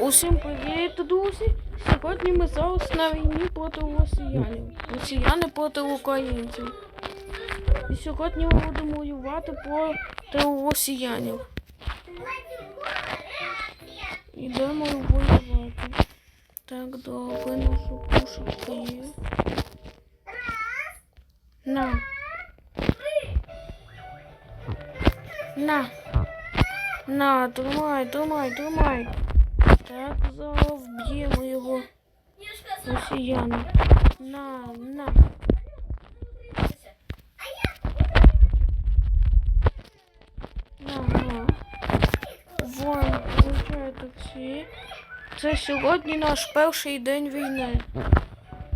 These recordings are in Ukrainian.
Усім привіт, друзі! Сьогодні ми зараз на війні проти росіянів. Росіяни проти українців. І сьогодні ми будемо воювати проти росіянів. Ідемо воювати. Так, добре, нашу пушечка є. На. На. На, тримай, тримай, тримай. Так, зараз його росіяни. На, на. На, на. Вон, получає таксі. Це сьогодні наш перший день війни.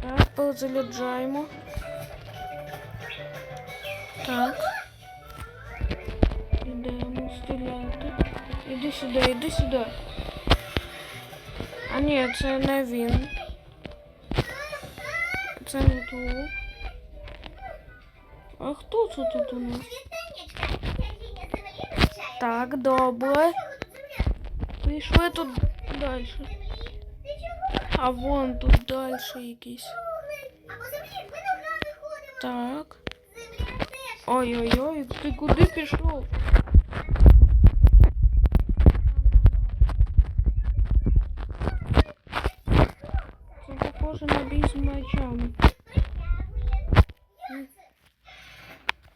Так, перезаряджаємо. Так. Ідемо стріляти. Іди сюди, іди сюди. А ні, це не він. Це не ту. А хто це тут у нас? Так, добре. Пішли тут далі. А вон тут далі якийсь. Так. Ой-ой-ой, ти куди пішов? Це похоже на бій з мечами. М.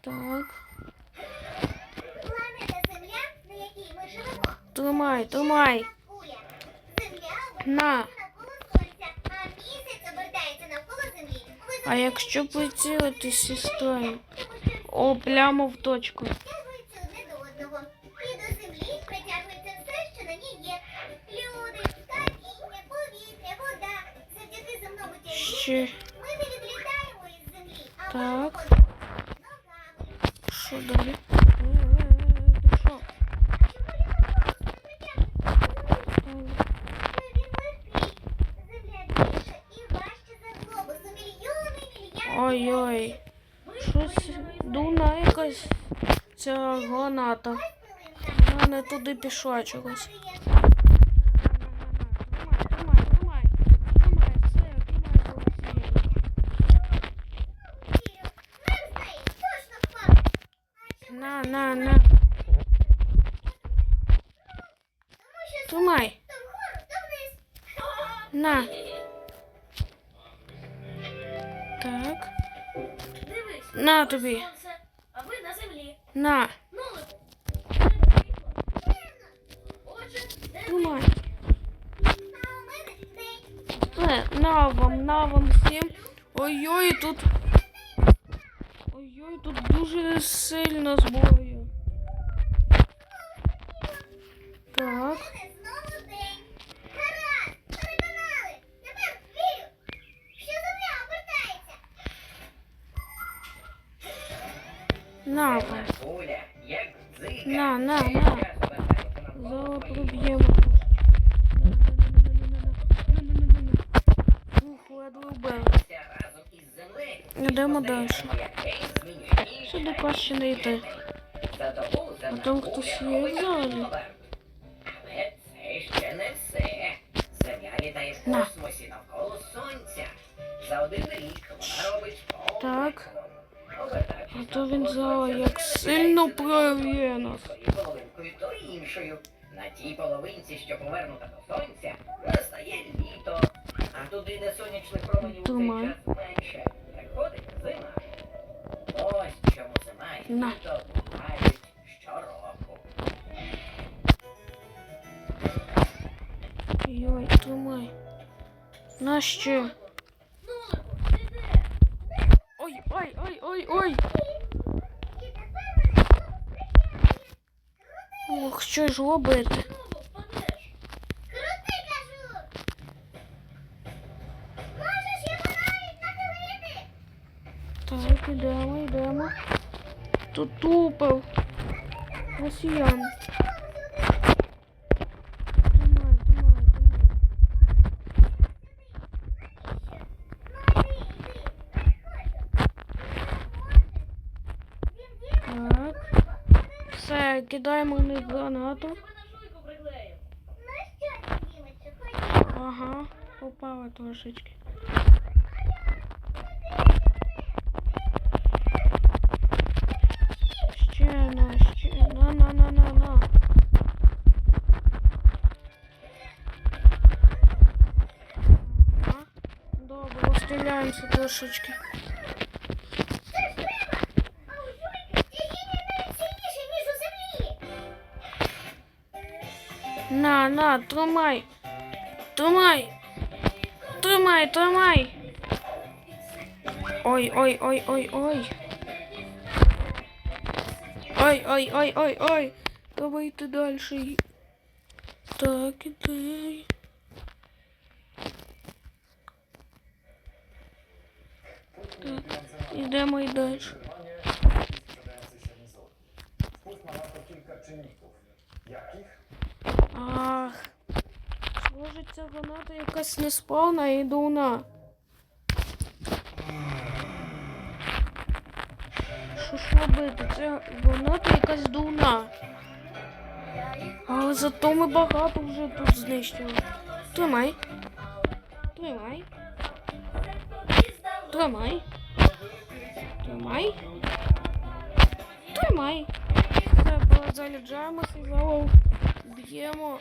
Так. Тримай, тримай. На. А якщо прицілитись сестрою? О, прямо в точку. За глобус у мільйони мільярдів. Ой-ой. Щось дуна якась ця граната. Вона туди пішла чогось. На, на, на. Тримай. На. Так. Дивись, На тобі. сонце, а ви на землі. На. Ну, отже, де ви? Тримай. Все, на вам, на вам всім. Ой-ой, тут. Ой-ой, тут дуже сильна зброя. Так. На. На, на, на. Своїх. проб'ємо. Ух, ледве вбили. Йдемо далі. Сюди краще не йти. А там хтось є проблем. Але це ще не все. Земля літає в На. космосі навколо сонця. За один рік вона робить Так. А то він сонця, як сильно прорве нас. Половинкою, то іншою. На тій половинці, що повернута до сонця, настає літо, а туди, де сонячних променів у цей час менше, На. Йой, тримай. На ще. Ой, ой, ой, ой, ой. Ох, що ж робити? Так, ідемо, йдемо тут тупив росіян. Так. Все, кидаємо на гранату. Ага, попала трошечки. розстріляємося трошечки. На, на, тримай. Тримай. Тримай, тримай. Ой-ой-ой-ой-ой. Ой-ой-ой-ой-ой. Давайте дальше. Так, и ты. Йдемо і далі. Ах. Може ця граната якась не спавна і дуна. Що ж робити? Це граната якась дуна. Але зато ми багато вже тут знищили. Тримай. Тримай. Тримай. Тримай. Тримай. І зараз б'ємо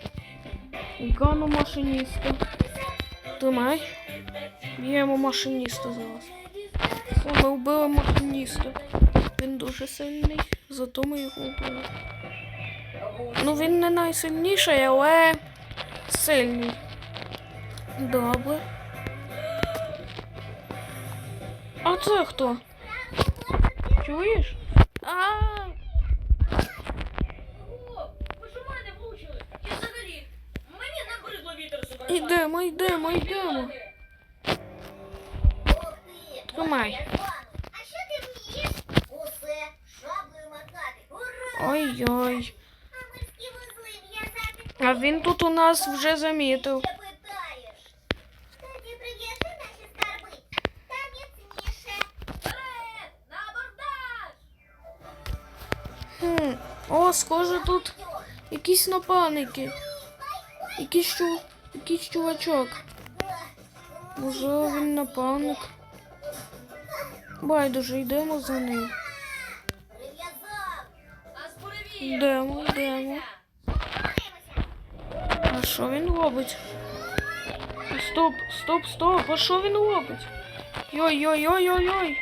гану машиніста. Тримай. Б'ємо машиніста зараз. Все, ми вбили машиніста. Він дуже сильний, зато ми його вбили. Ну він не найсильніший, але сильний. Добре. А це хто? Чуєш? Ааа! Йдемо, йдемо, йдемо. Тримай. А що ти вмієш? Усе шаблею макати. Ура! Ой-ой. А він тут у нас вже замітив. Схоже, тут якісь напарники. Якийсь чу... якийсь чувачок. Може, він напарник. Байдуже, йдемо за ним. Йдемо, йдемо. А що він робить? Стоп, стоп, стоп, а що він робить? Йой-йой-йой-йой-йой.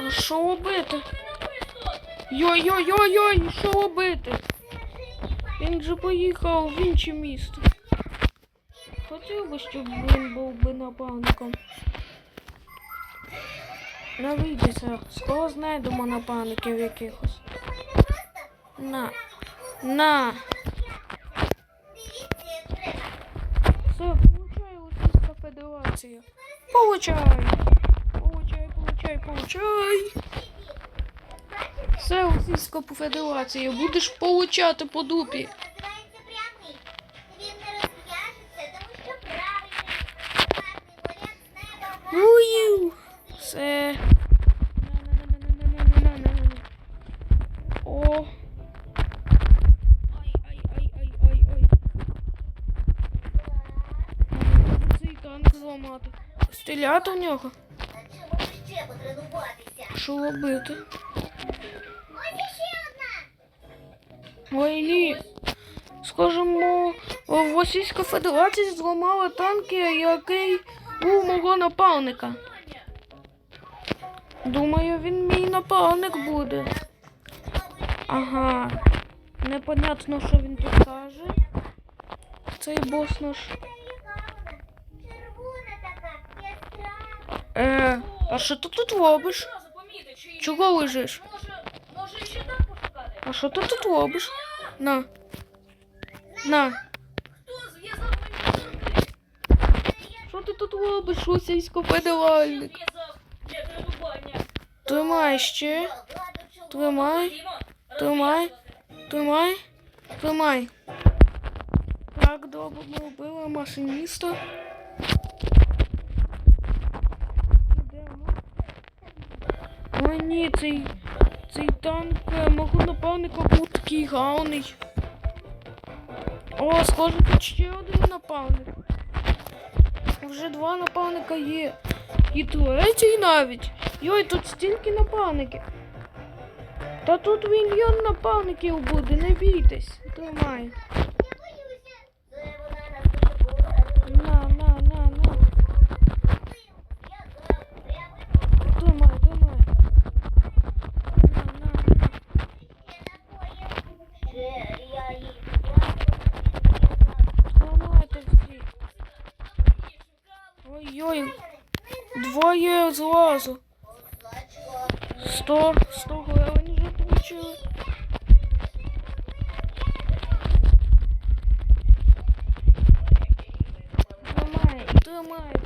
А що робити? Йой-йой-йой-йой, що робити? Він же поїхав в інше місто. Хотів би, щоб він був би напарником. Не вийдеться, скоро знайдемо напарників якихось. На. На. Все, получай Російська Федерація. Получай. Получай, получай, получай. Все Російську Федерацію будеш получати по дупі. Уїв! Все. О. Ай, ай, ай, ай, ай, ай. Цей танк зламати. Стріляти в нього? Що робити? Одна. Ой, ні. Скажімо, Російська Федерація зламала танки, який був мого напарника. Думаю, він мій напарник буде. Ага. Непонятно, що він тут каже. Цей бос наш. Е, а що ти тут робиш? Чого лежиш? Може, може ще там пошукати? А що ти тут робиш? На. На. Що ти тут робиш, російсько федеральник? Зв'язав. Тримай ще. Тримай. Тримай. Тримай. Тримай. Так, добре, ми вбили машиніста. О, ні, цей, цей танк е, мого напарника був такий гарний. О, схоже, тут ще один напавник. вже два напавника є. І третій навіть. Йой, тут стільки напавників. Та тут мільйон напавників буде, не бійтесь. Тримай. Двоє зразу. Сто, сто гривень вже получили. Тримай, тримайте. Тримай.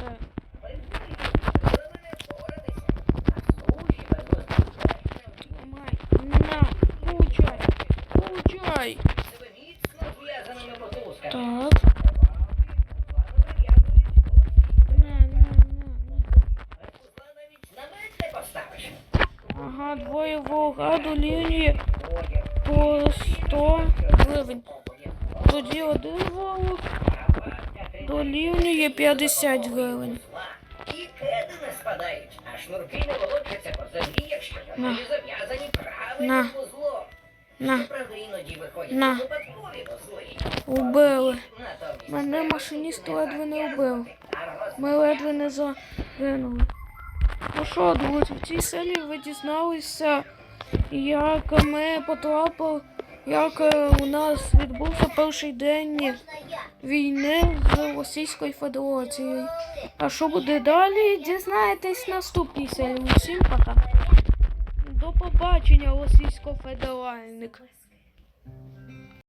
До лінії по 100 гривень. Тоді один ворог дорівнює 50 гривень. І кеди не спадають, а шнурки не волочаться по землі, якщо вони зав'язані правильним вузлом. На, На. убили. Мене машиніст ледве не вбив. Ми ледве не загинули. Ну що, друзі, в цій серії ви дізналися, як ми потрапили, як е, у нас відбувся перший день війни з Російською Федерацією. А що буде далі, дізнаєтесь наступній серії. Всім пока. До побачення, російсько-федеральник.